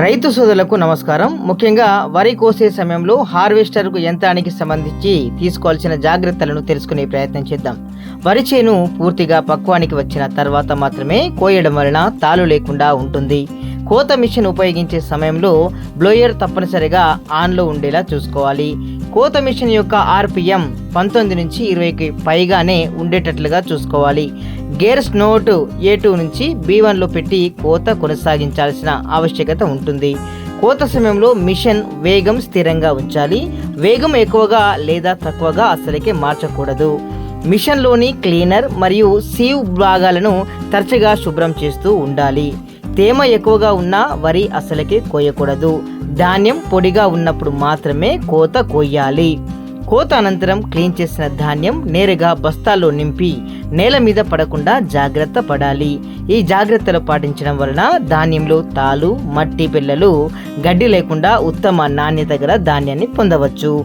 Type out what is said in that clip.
రైతు సోదరులకు నమస్కారం. ముఖ్యంగా వరి కోసే సమయంలో హార్వెస్టర్కు యంత్రానికి సంబంధించి తీసుకోవాల్సిన జాగ్రత్తలను తెలుసుకునే ప్రయత్నం చేద్దాం. వరి చేను పూర్తిగా పక్వానికి వచ్చిన తర్వాత మాత్రమే కోయడం వలన తాలు లేకుండా ఉంటుంది. కోత మిషన్ ఉపయోగించే సమయంలో బ్లోయర్ తప్పనిసరిగా ఆన్లో ఉండేలా చూసుకోవాలి. కోత మిషన్ యొక్క ఆర్పిఎం పంతొమ్మిది నుంచి ఇరవైకి పైగానే ఉండేటట్లుగా చూసుకోవాలి. గేర్స్ నోట్ ఏ టూ నుంచి బి వన్లో పెట్టి కోత కొనసాగించాల్సిన ఆవశ్యకత ఉంటుంది. కోత సమయంలో మిషన్ వేగం స్థిరంగా ఉంచాలి. వేగం ఎక్కువగా లేదా తక్కువగా అసలుకే మార్చకూడదు. మిషన్లోని క్లీనర్ మరియు సీవ్ భాగాలను తరచుగా శుభ్రం చేస్తూ ఉండాలి. తేమ ఎక్కువగా ఉన్న వరి అసలకి కోయకూడదు. ధాన్యం పొడిగా ఉన్నప్పుడు మాత్రమే కోత కోయాలి. కోత అనంతరం క్లీన్ చేసిన ధాన్యం నేరుగా బస్తాల్లో నింపి నేల మీద పడకుండా జాగ్రత్త పడాలి. ఈ జాగ్రత్తలు పాటించడం వలన ధాన్యంలో తాలు మట్టి పిల్లలు గడ్డి లేకుండా ఉత్తమ నాణ్యత గల ధాన్యాన్ని పొందవచ్చు.